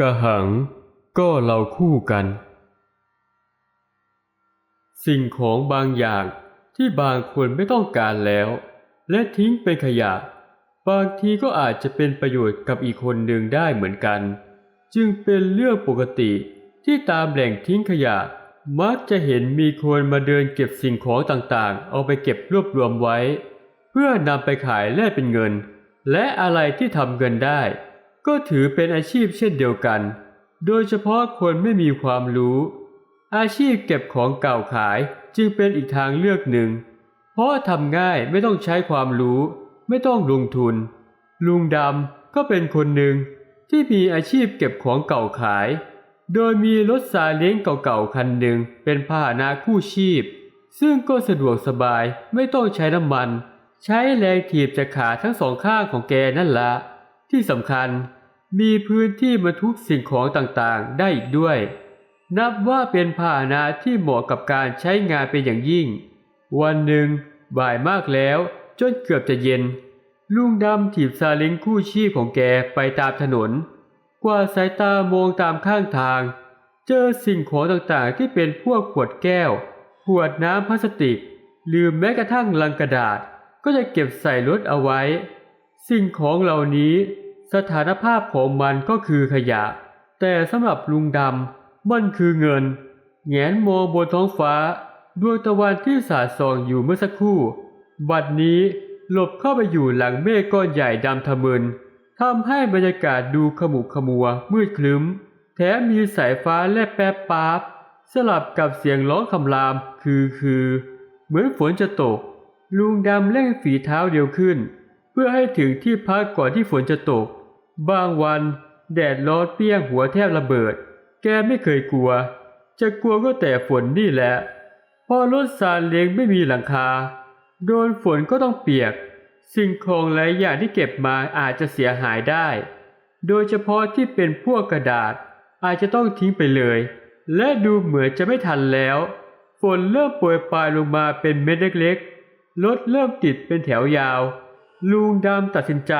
กะหัง ก็เราคู่กัน สิ่งของบางอย่างที่บางคนไม่ต้องการแล้ว และทิ้งเป็นขยะ บางทีก็อาจจะเป็นประโยชน์กับอีกคนหนึ่งได้เหมือนกัน จึงเป็นเรื่องปกติที่ตามแหล่งทิ้งขยะ มักจะเห็นมีคนมาเดินเก็บสิ่งของต่างๆ เอาไปเก็บรวบรวมไว้ เพื่อนำไปขายแลกเป็นเงิน และอะไรที่ทำเงินได้ ก็ถือเป็นอาชีพเช่นเดียวกัน โดยเฉพาะคนไม่มีความรู้ อาชีพเก็บของเก่าขายจึงเป็นอีกทางเลือกหนึ่ง เพราะทำง่ายไม่ต้องใช้ความรู้ ไม่ต้องลงทุน ลุงดำก็เป็นคนหนึ่งที่มีอาชีพเก็บของเก่าขาย โดยมีรถซาเล้งเก่าๆคันหนึ่งเป็นพาหนะคู่ชีพ ซึ่งก็สะดวกสบายไม่ต้องใช้น้ำมัน ใช้แรงถีบจากขาทั้งสองข้างของแกนั่นละ ที่สำคัญมีพื้นที่บรรทุกสิ่งของต่างๆ ได้อีกด้วย นับว่าเป็นพาหนะที่เหมาะกับการใช้งานเป็นอย่างยิ่ง วันหนึ่ง บ่ายมากแล้วจนเกือบจะเย็น ลุงดำถีบซาเล้งคู่ชีพของแกไปตามถนน กว่าสายตามองตามข้างทาง เจอสิ่งของต่างๆที่เป็นพวกขวดแก้ว ขวดน้ำพลาสติก หรือแม้กระทั่งลังกระดาษ ก็จะเก็บใส่รถเอาไว้ สิ่งของเหล่านี้ สถานภาพของมันก็คือขยะ แต่สำหรับลุงดำมันคือเงิน แงนมองบนท้องฟ้าดวงตะวันที่สาดส่องอยู่เมื่อสักครู่ บัดนี้หลบเข้าไปอยู่หลังเมฆก้อนใหญ่ดำทะมึนทำให้บรรยากาศดูขมุขมัวมืดคลึ้ม แถมมีสายฟ้าแลบแป๊บป๊าบ สลับกับเสียงร้องคำรามคือคือ เหมือนฝนจะตก ลุงดำเร่งฝีเท้าเร็วขึ้น เพื่อให้ถึงที่พักก่อนที่ฝนจะตก บางวันแดดร้อนเปรี้ยงหัวแทบระเบิด แกไม่เคยกลัว จะกลัวก็แต่ฝนนี่แหละ พอรถซาเล้งไม่มีหลังคา โดนฝนก็ต้องเปียก สิ่งของหลายอย่างที่เก็บมาอาจจะเสียหายได้ โดยเฉพาะที่เป็นพวกกระดาษอาจจะต้องทิ้งไปเลย และดูเหมือนจะไม่ทันแล้ว ฝนเริ่มโปรยปลายลงมาเป็นเม็ดเล็กๆรถเริ่มติดเป็นแถวยาว ลุงดำตัดสินใจ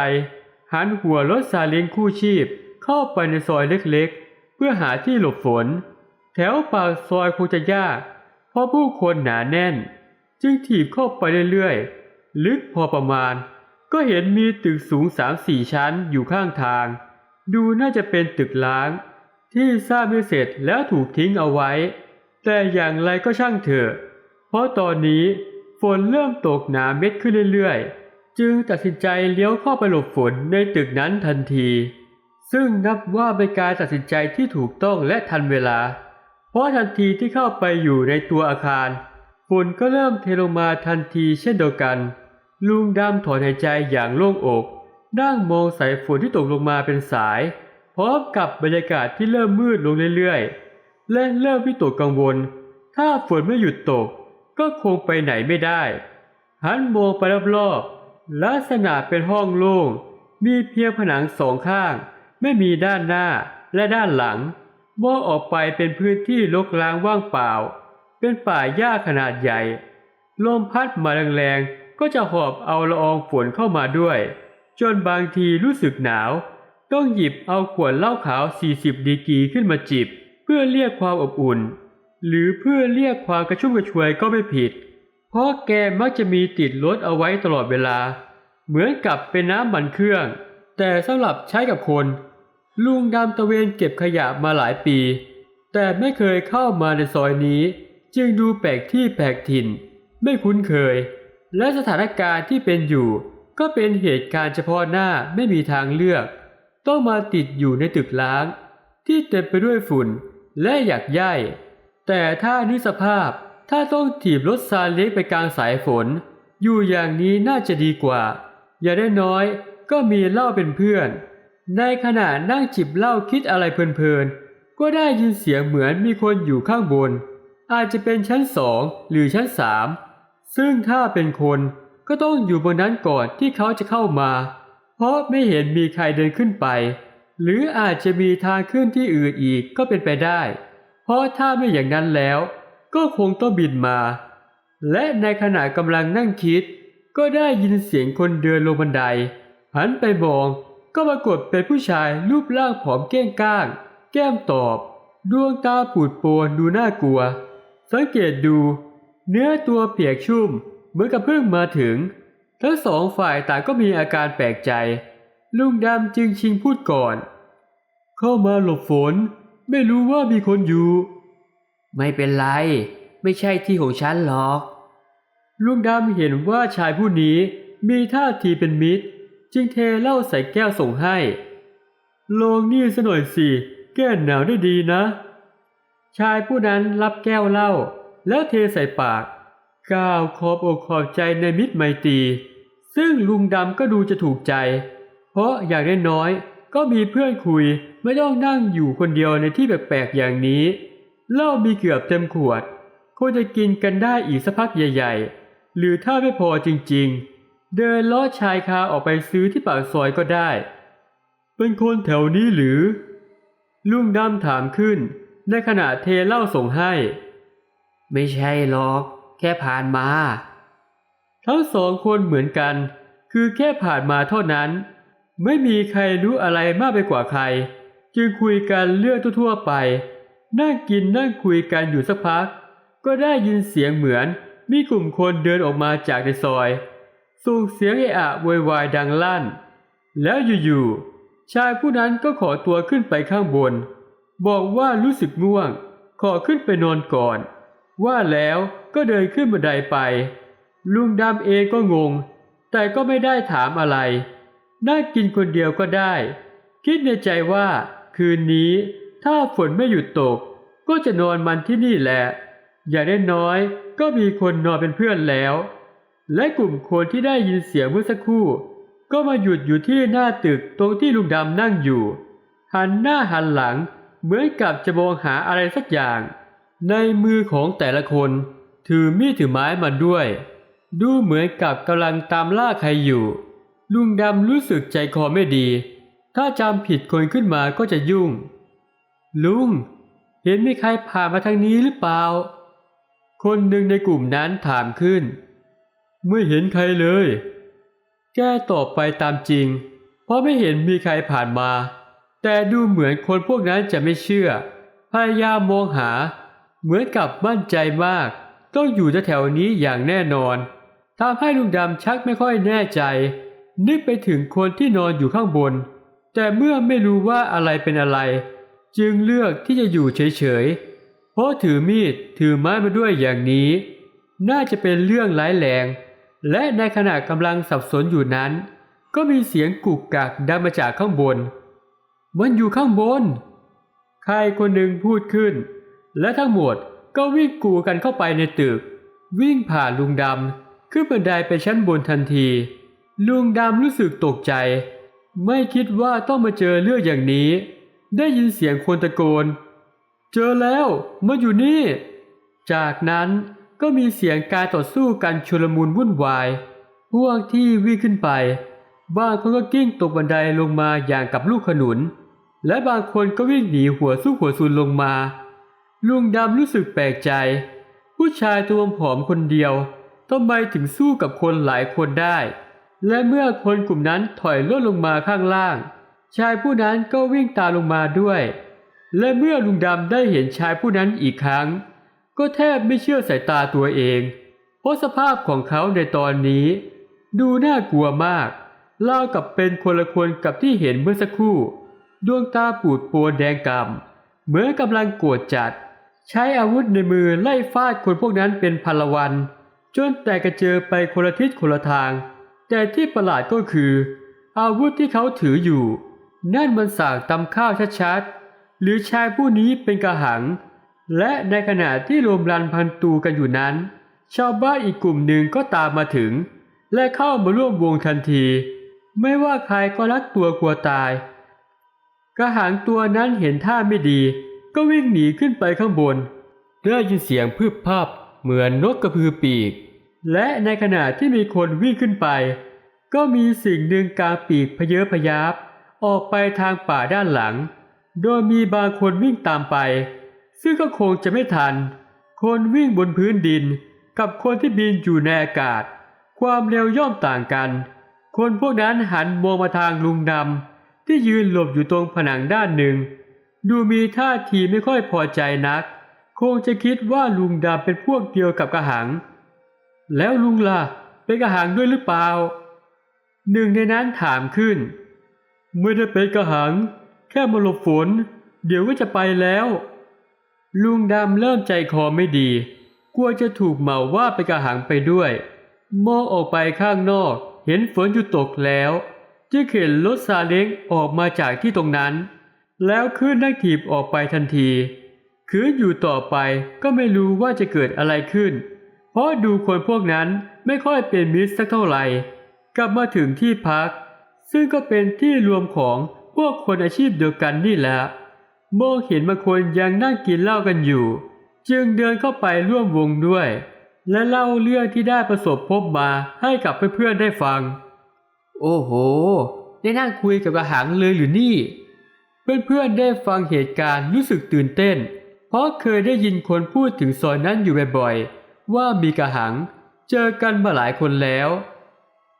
หันหัวรถซาเล้งคู่ชีพ เข้าไปในซอยเล็กๆ เพื่อหาที่หลบฝน แถวปากซอยคงจะยาก เพราะผู้คนหนาแน่น จึงถีบเข้าไปเรื่อยๆ ลึกพอประมาณ ก็เห็นมีตึกสูงสามสี่ชั้นอยู่ข้างทาง ดูน่าจะเป็นตึกล้าง ที่สร้างไม่เสร็จแล้วถูกทิ้งเอาไว้ แต่อย่างไรก็ช่างเถอะ เพราะตอนนี้ฝนเริ่มตกหนาเม็ดขึ้นเรื่อยๆ จึงตัดสินใจเลี้ยวเข้าไปหลบฝนในตึกนั้นทันที ซึ่งนับว่าเป็นการตัดสินใจที่ถูกต้องและทันเวลา เพราะทันทีที่เข้าไปอยู่ในตัวอาคารฝนก็เริ่มเทลงมาทันทีเช่นเดียวกัน ลุงดำถอนหายใจอย่างโล่งอกนั่งมองสายฝนที่ตกลงมาเป็นสาย พร้อมกับบรรยากาศที่เริ่มมืดลงเรื่อยๆ และเริ่มวิตกกังวล ถ้าฝนไม่หยุดตก ก็คงไปไหนไม่ได้ หันมองไปรอบๆ ลักษณะเป็นห้องโล่ง มีเพียงผนังสองข้าง ไม่มีด้านหน้าและด้านหลังมองออกไปเป็นพื้นที่รกร้างว่างเปล่า เป็นป่าหญ้าขนาดใหญ่ ลมพัดมาแรงๆ ก็จะหอบเอาละอองฝนเข้ามาด้วย จนบางทีรู้สึกหนาว ต้องหยิบเอาขวดเหล้าขาว 40 ดีกรีขึ้นมาจิบ เพื่อเรียกความอบอุ่น หรือเพื่อเรียกความกระชุ่มกระชวยก็ไม่ผิด เพราะแกมักจะมีติดรถเอาไว้ตลอดเวลา เหมือนกับเป็นน้ำมันเครื่อง แต่สำหรับใช้กับคน ลุงดำตะเวนเก็บขยะมาหลายปี แต่ไม่เคยเข้ามาในซอยนี้ จึงดูแปลกที่แปลกถิ่น ไม่คุ้นเคย และสถานการณ์ที่เป็นอยู่ ก็เป็นเหตุการณ์เฉพาะหน้าไม่มีทางเลือก ต้องมาติดอยู่ในตึกล้าง ที่เต็มไปด้วยฝุ่นและอยากย่ายแต่ถ้านิสภาพถ้าต้องถีบรถซาเล้งไปกลางสายฝน อยู่อย่างนี้น่าจะดีกว่า อย่าได้น้อยก็มีเหล้าเป็นเพื่อน ในขณะนั่งจิบเหล้าคิดอะไรเพลินๆ ก็ได้ยินเสียงเหมือนมีคนอยู่ข้างบน อาจจะเป็นชั้นสองหรือชั้นสามซึ่งถ้าเป็นคนก็ต้องอยู่บนนั้นก่อนที่เขาจะเข้ามา เพราะไม่เห็นมีใครเดินขึ้นไป หรืออาจจะมีทางขึ้นที่อื่นอีกก็เป็นไปได้ เพราะถ้าไม่อย่างนั้นแล้ว ก็คงต้องบินมา และในขณะกำลังนั่งคิด ก็ได้ยินเสียงคนเดินลงบันไดหันไปมองก็ปรากฏเป็นผู้ชายรูปร่างผอมเก้งก้าง แก้มตอบ ดวงตาปูดโปนดูน่ากลัว สังเกตดู เนื้อตัวเปียกชุ่ม เหมือนกับเพิ่งมาถึง ทั้งสองฝ่ายต่างก็มีอาการแปลกใจ ลุงดำจึงชิงพูดก่อน เข้ามาหลบฝน ไม่รู้ว่ามีคนอยู่ ไม่เป็นไร ไม่ใช่ที่ของฉันหรอก ลุงดำเห็นว่าชายผู้นี้มีท่าทีเป็นมิตร จึงเทเหล้าใส่แก้วส่งให้ลองนี่ซะหน่อยสิ แก้หนาวได้ดีนะ ชายผู้นั้นรับแก้วเหล้าแล้วเทใส่ปากกล่าวขอบอกขอบใจในมิตรไมตรี ซึ่งลุงดำก็ดูจะถูกใจ เพราะอย่างน้อยๆก็มีเพื่อนคุยไม่ต้องนั่งอยู่คนเดียวในที่แปลกๆอย่างนี้เหล้ามีเกือบเต็มขวดควรจะกินกันได้อีกสักพักใหญ่ ๆ หรือถ้าไม่พอจริงๆ เดินลอดชายคาออกไปซื้อที่ปากซอยก็ได้ เป็นคนแถวนี้หรือ ลุงดำถามขึ้น ในขณะเทเหล้าส่งให้ ไม่ใช่หรอก แค่ผ่านมา ทั้งสองคนเหมือนกัน คือแค่ผ่านมาเท่านั้น ไม่มีใครรู้อะไรมากไปกว่าใคร จึงคุยกันเรื่องทั่วๆไป นั่งกินนั่งคุยกันอยู่สักพัก ก็ได้ยินเสียงเหมือน มีกลุ่มคนเดินออกมาจากในซอย ส่งเสียงเอะอะโวยวายดังลั่น แล้วอยู่ๆ ชายผู้นั้นก็ขอตัวขึ้นไปข้างบน บอกว่ารู้สึกง่วง ขอขึ้นไปนอนก่อน ว่าแล้วก็เดินขึ้นบันไดไป ลุงดำเองก็งง แต่ก็ไม่ได้ถามอะไรนั่งกินคนเดียวก็ได้ คิดในใจว่า คืนนี้ถ้าฝนไม่หยุดตก ก็จะนอนมันที่นี่แหละ อย่างได้น้อย ก็มีคนนอนเป็นเพื่อนแล้ว และกลุ่มคนที่ได้ยินเสียงเมื่อสักครู่ ก็มาหยุดอยู่ที่หน้าตึกตรงที่ลุงดำนั่งอยู่ หันหน้าหันหลังเหมือนกับจะมองหาอะไรสักอย่าง ในมือของแต่ละคน ถือมีดถือไม้มาด้วย ดูเหมือนกับกำลังตามล่าใครอยู่ ลุงดำรู้สึกใจคอไม่ดี ถ้าจำผิดคนขึ้นมาก็จะยุ่ง ลุง เห็นมีใครผ่านมาทางนี้หรือเปล่า คนหนึ่งในกลุ่มนั้นถามขึ้น ไม่เห็นใครเลย แก้ตอบไปตามจริง เพราะไม่เห็นมีใครผ่านมา แต่ดูเหมือนคนพวกนั้นจะไม่เชื่อ พยายามมองหา เหมือนกับมั่นใจมาก ต้องอยู่แถวนี้อย่างแน่นอนทำให้ลุงดำชักไม่ค่อยแน่ใจ นึกไปถึงคนที่นอนอยู่ข้างบน แต่เมื่อไม่รู้ว่าอะไรเป็นอะไร จึงเลือกที่จะอยู่เฉยๆ เพราะถือมีดถือไม้มาด้วยอย่างนี้ น่าจะเป็นเรื่องร้ายแรง และในขณะกำลังสับสนอยู่นั้น ก็มีเสียงกุกกักดังมาจากข้างบน มันอยู่ข้างบน ใครคนหนึ่งพูดขึ้น และทั้งหมดก็วิ่งกูกันเข้าไปในตึก วิ่งผ่านลุงดำขึ้นบันไดไปชั้นบนทันที ลุงดำรู้สึกตกใจ ไม่คิดว่าต้องมาเจอเรื่องอย่างนี้ ได้ยินเสียงคนตะโกน เจอแล้วมาอยู่นี่ จากนั้นก็มีเสียงการต่อสู้กันชุลมุนวุ่นวาย พวกที่วิ่งขึ้นไป บางคนก็กิ้งตกบันไดลงมาอย่างกับลูกขนุน และบางคนก็วิ่งหนีหัวสู้หัวซุนลงมา ลุงดำรู้สึกแปลกใจ ผู้ชายตัวผอมคนเดียวทำไมถึงสู้กับคนหลายคนได้ และเมื่อคนกลุ่มนั้นถอยล่นลงมาข้างล่าง ชายผู้นั้นก็วิ่งตามลงมาด้วย และเมื่อลุงดำได้เห็นชายผู้นั้นอีกครั้ง ก็แทบไม่เชื่อสายตาตัวเอง เพราะสภาพของเขาในตอนนี้ ดูน่ากลัวมากเล่ากับเป็นคนละคนกับที่เห็นเมื่อสักครู่ ดวงตาปูดโปนแดงกำเหมือนกำลังโกรธจัด ใช้อาวุธในมือไล่ฟาดคนพวกนั้นเป็นพันละวัน จนแตกกระเจิงไปคนละทิศคนละทาง แต่ที่ประหลาดก็คือ อาวุธที่เขาถืออยู่ นั่นมันสากตำข้าวชัดๆ หรือชายผู้นี้เป็นกระหัง และในขณะที่รวมรันพันตูกันอยู่นั้น ชาวบ้านอีกกลุ่มหนึ่งก็ตามมาถึง และเข้ามาร่วมวงทันที ไม่ว่าใครก็รักตัวกลัวตาย กระหังตัวนั้นเห็นท่าไม่ดี ก็วิ่งหนีขึ้นไปข้างบนได้ยินเสียงพึบพับเหมือนนกกระพือปีก และในขณะที่มีคนวิ่งขึ้นไป ก็มีสิ่งหนึ่งกลางปีกพเยอพยับออกไปทางป่าด้านหลัง โดยมีบางคนวิ่งตามไป ซึ่งก็คงจะไม่ทัน คนวิ่งบนพื้นดินกับคนที่บินอยู่ในอากาศ ความเร็วย่อมต่างกัน คนพวกนั้นหันมองมาทางลุงดำที่ยืนหลบอยู่ตรงผนังด้านหนึ่ง ดูมีท่าทีไม่ค่อยพอใจนัก คงจะคิดว่าลุงดำเป็นพวกเดียวกับกระหัง แล้วลุงล่ะเป็นกระหังด้วยหรือเปล่า หนึ่งในนั้นถามขึ้น ไม่ได้เป็นกระหัง แค่มาหลบฝน เดี๋ยวก็จะไปแล้ว ลุงดำเริ่มใจคอไม่ดี กลัวจะถูกเหมาว่าเป็นกระหังไปด้วยมองออกไปข้างนอก เห็นฝนหยุดตกแล้วจึงเข็นรถซาเล้งออกมาจากที่ตรงนั้น แล้วขึ้นนั่งถีบออกไปทันทีคืนอยู่ต่อไปก็ไม่รู้ว่าจะเกิดอะไรขึ้น เพราะดูคนพวกนั้นไม่ค่อยเป็นมิตรสักเท่าไหร่ กลับมาถึงที่พัก ซึ่งก็เป็นที่รวมของ วกคนอาชีพเดียวกันนี่แหละมองเห็นบางคนยังนั่งกินเหล้ากันอยู่ จึงเดินเข้าไปร่วมวงด้วย และเล่าเรื่องที่ได้ประสบพบมาให้กับเพื่อนๆได้ฟัง โอ้โห ได้นั่งคุยกับกระหังเลยหรือนี่ เพื่อนๆได้ฟังเหตุการณ์รู้สึกตื่นเต้น เพราะเคยได้ยินคนพูดถึงซอยนั้นอยู่บ่อยๆ ว่ามีกระหัง เจอกันมาหลายคนแล้ว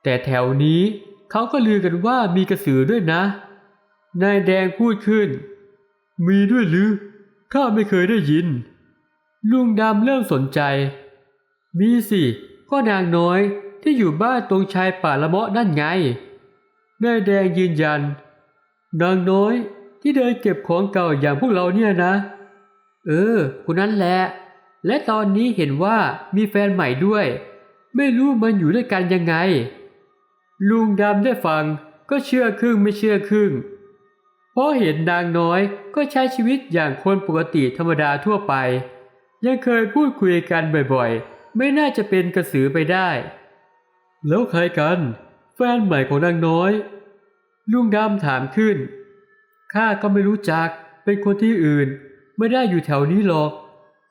แต่แถวนี้เขาก็ลือกันว่ามีกระสือด้วยนะ นายแดงพูดขึ้น มีด้วยหรือ ข้าไม่เคยได้ยิน ลุงดำเริ่มสนใจ มีสิ ก็นางน้อยที่อยู่บ้านตรงชายป่าละเมาะนั่นไง นายแดงยืนยัน นางน้อยที่เดินเก็บของเก่าอย่างพวกเราเนี่ยนะ เออคนนั้นแหละ และตอนนี้เห็นว่ามีแฟนใหม่ด้วย ไม่รู้มันอยู่ด้วยกันยังไง ลุงดำได้ฟังก็เชื่อครึ่งไม่เชื่อครึ่ง เพราะเห็นนางน้อยก็ใช้ชีวิตอย่างคนปกติธรรมดาทั่วไป ยังเคยพูดคุยกันบ่อยๆ ไม่น่าจะเป็นกระสือไปได้ แล้วใครกัน แฟนใหม่ของนางน้อย ลุงดำถามขึ้น ข้าก็ไม่รู้จัก เป็นคนที่อื่น ไม่ได้อยู่แถวนี้หรอก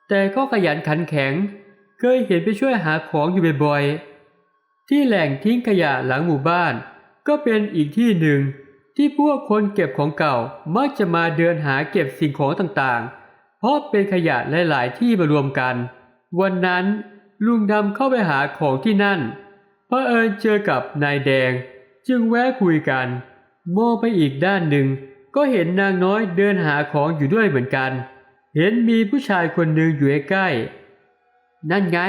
แต่ก็ขยันขันแข็ง เคยเห็นไปช่วยหาของอยู่บ่อยๆ ที่แหล่งทิ้งขยะหลังหมู่บ้าน ก็เป็นอีกที่หนึ่ง ที่พวกคนเก็บของเก่ามักจะมาเดินหาเก็บสิ่งของต่างๆ เพราะเป็นขยะหลาย ๆ ที่มารวมกัน วันนั้นลุงดำเข้าไปหาของที่นั่นพระเอิญเจอกับนายแดง จึงแวะคุยกันมองไปอีกด้านหนึ่ง ก็เห็นนางน้อยเดินหาของอยู่ด้วยเหมือนกัน เห็นมีผู้ชายคนหนึ่งอยู่ใกล้นั่นไง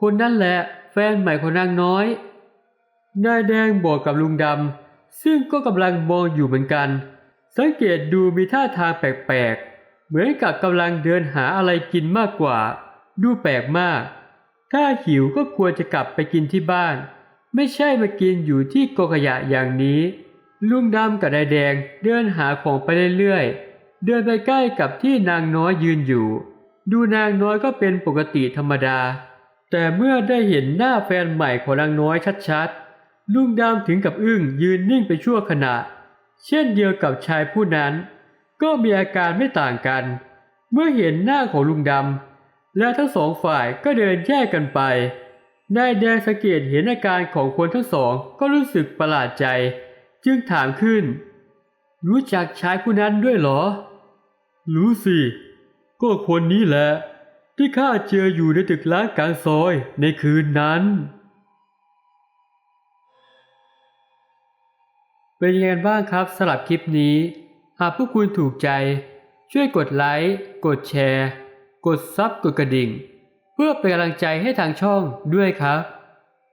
คนนั่นแหละ แฟนใหม่ของนางน้อย นายแดงบอกกับลุงดำ ซึ่งก็กำลังมองอยู่เหมือนกัน สังเกตดูมีท่าทางแปลกๆ เหมือนกับกำลังเดินหาอะไรกินมากกว่า ดูแปลกมาก ถ้าหิวก็ควรจะกลับไปกินที่บ้าน ไม่ใช่มากินอยู่ที่กองขยะอย่างนี้ ลุงดำกับนายแดงเดินหาของไปเรื่อยๆ เดินไปใกล้กับที่นางน้อยยืนอยู่ ดูนางน้อยก็เป็นปกติธรรมดา แต่เมื่อได้เห็นหน้าแฟนใหม่ของนางน้อยชัดๆ ลุงดำถึงกับอึ้งยืนนิ่งไปชั่วขณะ เช่นเดียวกับชายผู้นั้น ก็มีอาการไม่ต่างกัน เมื่อเห็นหน้าของลุงดำและทั้งสองฝ่ายก็เดินแยกกันไปนายแดงสังเกตเห็นอาการของคนทั้งสองก็รู้สึกประหลาดใจ จึงถามขึ้น รู้จักชายผู้นั้นด้วยเหรอ รู้สิ ก็คนนี้แหละ ที่ข้าเจออยู่ในตึกล้างกลางซอยในคืนนั้น เป็นยังไงบ้างครับสำหรับคลิปนี้ หากพวกคุณถูกใจ ช่วยกดไลค์ กดแชร์ กดซับกดกระดิ่ง เพื่อเป็นกำลังใจให้ทางช่องด้วยครับ